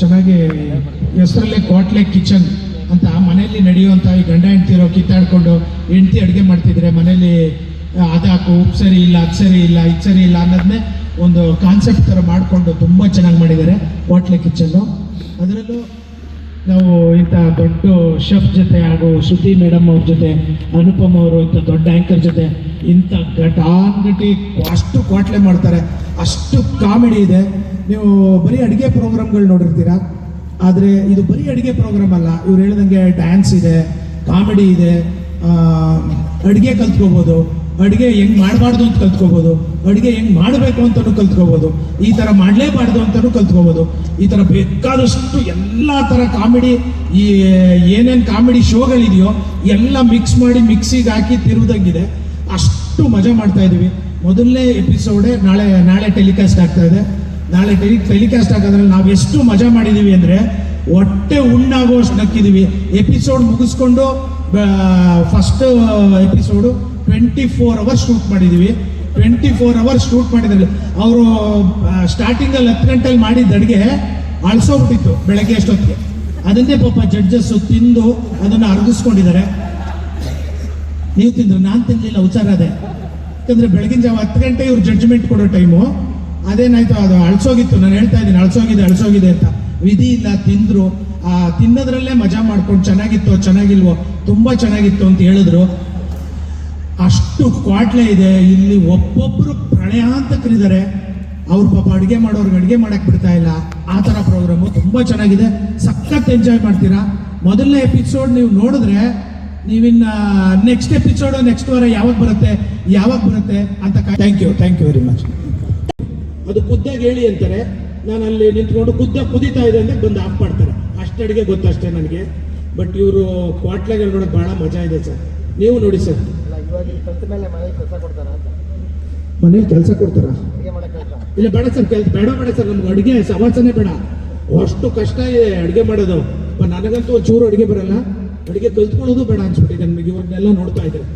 ಚೆನ್ನಾಗಿ ಹೆಸರಲ್ಲೇ ಕ್ವಾಟ್ಲೆ ಕಿಚನ್ ಅಂತ ಮನೆಯಲ್ಲಿ ನಡೆಯುವಂಥ ಈ ಗಂಡ ಹೆಂಡ್ತಿರೋ ಕಿತ್ತಾಡ್ಕೊಂಡು ಹೆಂಡ್ತಿ ಅಡುಗೆ ಮಾಡ್ತಿದ್ರೆ ಮನೇಲಿ ಅದಾಕು ಉಪ್ಪು ಸರಿ ಇಲ್ಲ, ಅದು ಸರಿ ಇಲ್ಲ, ಇದು ಸರಿ ಇಲ್ಲ ಅನ್ನೋದನ್ನೇ ಒಂದು ಕಾನ್ಸೆಪ್ಟ್ ಥರ ಮಾಡಿಕೊಂಡು ತುಂಬ ಚೆನ್ನಾಗಿ ಮಾಡಿದ್ದಾರೆ ಕ್ವಾಟ್ಲೆ ಕಿಚನ್ನು ಅದರಲ್ಲೂ ನಾವು ಇಂಥ ದೊಡ್ಡ ಶೆಫ್ ಜೊತೆ ಹಾಗೂ ಶ್ರುತಿ ಮೇಡಮ್ ಅವ್ರ ಜೊತೆ ಅನುಪಮ್ ಅವರು ಇಂಥ ದೊಡ್ಡ ಆ್ಯಂಕರ್ ಜೊತೆ ಇಂಥ ಘಟಾನ್ಘಟಿ ಅಷ್ಟು ಕ್ವಾಟ್ಲೆ ಮಾಡ್ತಾರೆ. ಅಷ್ಟು ಕಾಮಿಡಿ ಇದೆ. ನೀವು ಬರೀ ಅಡುಗೆ ಪ್ರೋಗ್ರಾಮ್ಗಳು ನೋಡಿರ್ತೀರಾ? ಆದರೆ ಇದು ಬರೀ ಅಡುಗೆ ಪ್ರೋಗ್ರಾಮ್ ಅಲ್ಲ, ಇವ್ರು ಹೇಳ್ದಂಗೆ ಡ್ಯಾನ್ಸ್ ಇದೆ, ಕಾಮಿಡಿ ಇದೆ ಅಡುಗೆ ಕಲ್ತ್ಕೋಬೋದು. ಅಡುಗೆ ಹೆಂಗ್ ಮಾಡಬಾರ್ದು ಅಂತ ಕಲ್ತ್ಕೋಬೋದು. ಅಡುಗೆ ಹೆಂಗ್ ಮಾಡಬೇಕು ಅಂತಲೂ ಕಲ್ತ್ಕೋಬೋದು. ಈ ಥರ ಮಾಡಲೇಬಾರ್ದು ಅಂತಲೂ ಕಲ್ತ್ಕೋಬೋದು. ಈ ಥರ ಬೇಕಾದಷ್ಟು ಎಲ್ಲ ಥರ ಕಾಮಿಡಿ, ಈ ಏನೇನು ಕಾಮಿಡಿ ಶೋಗಳಿದೆಯೋ ಎಲ್ಲ ಮಿಕ್ಸ್ ಮಾಡಿ ಮಿಕ್ಸಿಗೆ ಹಾಕಿ ತಿರುವುದಂಗಿದೆ ಅಷ್ಟು ಮಜಾ ಮಾಡ್ತಾ ಇದೀವಿ. ಮೊದಲನೇ ಎಪಿಸೋಡೇ ನಾಳೆ ನಾಳೆ ಟೆಲಿಕಾಸ್ಟ್ ಆಗ್ತಾ ಇದೆ. ನಾಳೆ ಟೆಲಿ ಟೆಲಿಕಾಸ್ಟ್ ಆಗೋದ್ರಲ್ಲಿ ನಾವು ಎಷ್ಟು ಮಜಾ ಮಾಡಿದೀವಿ ಅಂದರೆ ಹೊಟ್ಟೆ ಉಣ್ಣಾಗುವಷ್ಟು ನಕ್ಕಿದೀವಿ. ಎಪಿಸೋಡ್ ಮುಗಿಸ್ಕೊಂಡು first episode twenty four hours shoot ಮಾಡಿದ್ದೀವಿ ಟ್ವೆಂಟಿ ಫೋರ್ ಅವರ್ಸ್ ಶೂಟ್ ಮಾಡಿದ್ರು ಅವರು ಸ್ಟಾರ್ಟಿಂಗಲ್ಲಿ ಹತ್ತು ಗಂಟೆಲಿ ಮಾಡಿದ ಅಡುಗೆ ಅಳಿಸೋಗ್ಬಿಟ್ಟಿತ್ತು ಬೆಳಗ್ಗೆ ಅಷ್ಟೊತ್ತಿಗೆ. ಅದನ್ನೇ ಪಾಪ ಜಡ್ಜಸ್ಸು ತಿಂದು ಅದನ್ನು ಅರಗಿಸ್ಕೊಂಡಿದ್ದಾರೆ. ನೀವು ತಿಂದ್ರು? ನಾನು ತಿನ್ನಲಿಲ್ಲ ಹುಷಾರ ಅದೇ ಯಾಕಂದ್ರೆ ಬೆಳಗಿನ ಜಾವ ಹತ್ತು ಗಂಟೆ ಇವ್ರು ಜಡ್ಜ್ಮೆಂಟ್ ಕೊಡೋ ಟೈಮು ಅದೇನಾಯ್ತು, ಅದು ಅಳ್ಸೋಗಿತ್ತು. ನಾನು ಹೇಳ್ತಾ ಇದ್ದೀನಿ, ಅಳ್ಸೋಗಿದೆ ಅಳ್ಸೋಗಿದೆ ಅಂತ. ವಿಧಿ ಇಲ್ಲ, ತಿಂದ್ರು. ಆ, ತಿನ್ನೋದ್ರಲ್ಲೇ ಮಜಾ ಮಾಡ್ಕೊಂಡು ಚೆನ್ನಾಗಿತ್ತು, ಚೆನ್ನಾಗಿಲ್ವೋ, ತುಂಬಾ ಚೆನ್ನಾಗಿತ್ತು ಅಂತ ಹೇಳಿದ್ರು. ಅಷ್ಟು ಕ್ವಾಟ್ಲೆ ಇದೆ, ಇಲ್ಲಿ ಒಬ್ಬೊಬ್ಬರು ಪ್ರಳಯ ಅಂತ ಕರೀತಾರೆ. ಅವ್ರ ಪಾಪ ಅಡುಗೆ ಮಾಡೋರ್ಗೆ ಅಡುಗೆ ಮಾಡಕ್ ಬಿಡ್ತಾ ಇಲ್ಲ. ಆ ಥರ ಪ್ರೋಗ್ರಾಮು ತುಂಬ ಚೆನ್ನಾಗಿದೆ. ಸಖತ್ ಎಂಜಾಯ್ ಮಾಡ್ತೀರಾ? ಮೊದಲನೇ ಎಪಿಸೋಡ್ ನೀವು ನೋಡಿದ್ರೆ, ನೀವಿನ್ನ ನೆಕ್ಸ್ಟ್ ಎಪಿಸೋಡ್ ನೆಕ್ಸ್ಟ್ ವಾರ ಯಾವಾಗ ಬರುತ್ತೆ ಯಾವಾಗ ಬರುತ್ತೆ ಅಂತ thank you thank you very much ಅದು ಖುದ್ದಾಗಿ ಹೇಳಿ ಅಂತಾರೆ. ನಾನು ಅಲ್ಲಿ ನಿಂತ್ಕೊಂಡು ಖುದ್ದ ಕುದೀತಾ ಇದೆ ಅಂದ್ರೆ ಬಂದು ಆಫ್ ಮಾಡ್ತಾರೆ. ಅಷ್ಟು ಅಡುಗೆ ಗೊತ್ತಷ್ಟೇ ನನಗೆ. ಬಟ್ ಇವರು ಕ್ವಾಟ್ಲೆಗಳು ನೋಡೋಕೆ ಭಾಳ ಮಜಾ ಇದೆ ಸರ್. ನೀವು ನೋಡಿ ಸರ್. ಮನೇಲಿ ಕೆಲಸ ಕೊಡ್ತಾರಾ ಇಲ್ಲ ಬೇಡ ಸರ್ ಕೆಲ್ ಬೇಡ ಬೇಡ ಸರ್ ನಮ್ಗೆ ಅಡುಗೆ ಸವಾಸನೆ ಬೇಡ. ಅಷ್ಟು ಕಷ್ಟ ಇದೆ ಅಡುಗೆ ಮಾಡೋದು. ನನಗಂತೂ ಒಂಚೂರು ಅಡುಗೆ ಬರಲ್ಲ. ಅಡುಗೆ ಕಲ್ತ್ಕೊಳ್ಳೋದು ಬೇಡ ಅನ್ಸ್ಬಿಟ್ಟಿದೆ ನಮಗೆ ಇವ್ರನ್ನೆಲ್ಲ ನೋಡ್ತಾ ಇದ್ದಾರೆ